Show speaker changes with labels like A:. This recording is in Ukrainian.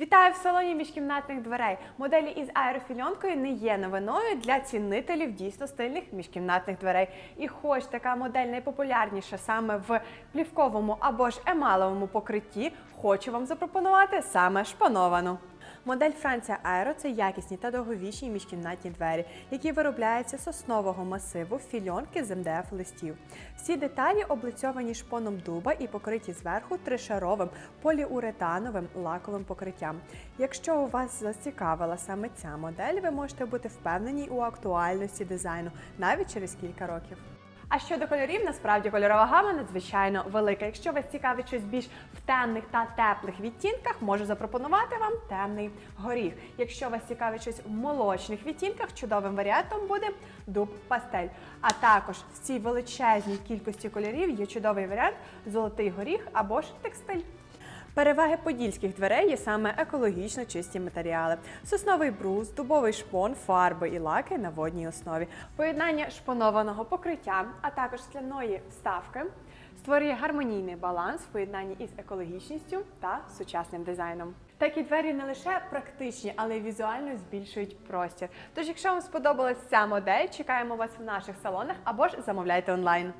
A: Вітаю в салоні міжкімнатних дверей. Моделі із аерофільонкою не є новиною для цінителів дійсно стильних міжкімнатних дверей. І хоч така модель найпопулярніша саме в плівковому або ж емаловому покритті, хочу вам запропонувати саме шпановану. Модель Франція Аеро це якісні та довговічні міжкімнатні двері, які виробляються з основного масиву фільонки з МДФ листів. Всі деталі облицьовані шпоном дуба і покриті зверху тришаровим поліуретановим лаковим покриттям. Якщо у вас зацікавила саме ця модель, ви можете бути впевнені у актуальності дизайну навіть через кілька років. А щодо кольорів, насправді кольорова гама надзвичайно велика. Якщо вас цікавить щось більш в темних та теплих відтінках, можу запропонувати вам темний горіх. Якщо вас цікавить щось в молочних відтінках, чудовим варіантом буде дуб пастель. А також в цій величезній кількості кольорів є чудовий варіант золотий горіх або ж текстиль. Переваги подільських дверей є саме екологічно чисті матеріали: сосновий брус, дубовий шпон, фарби і лаки на водній основі, поєднання шпонованого покриття, а також скляної вставки створює гармонійний баланс в поєднанні із екологічністю та сучасним дизайном. Такі двері не лише практичні, але й візуально збільшують простір. Тож, якщо вам сподобалась ця модель, чекаємо вас в наших салонах або ж замовляйте онлайн.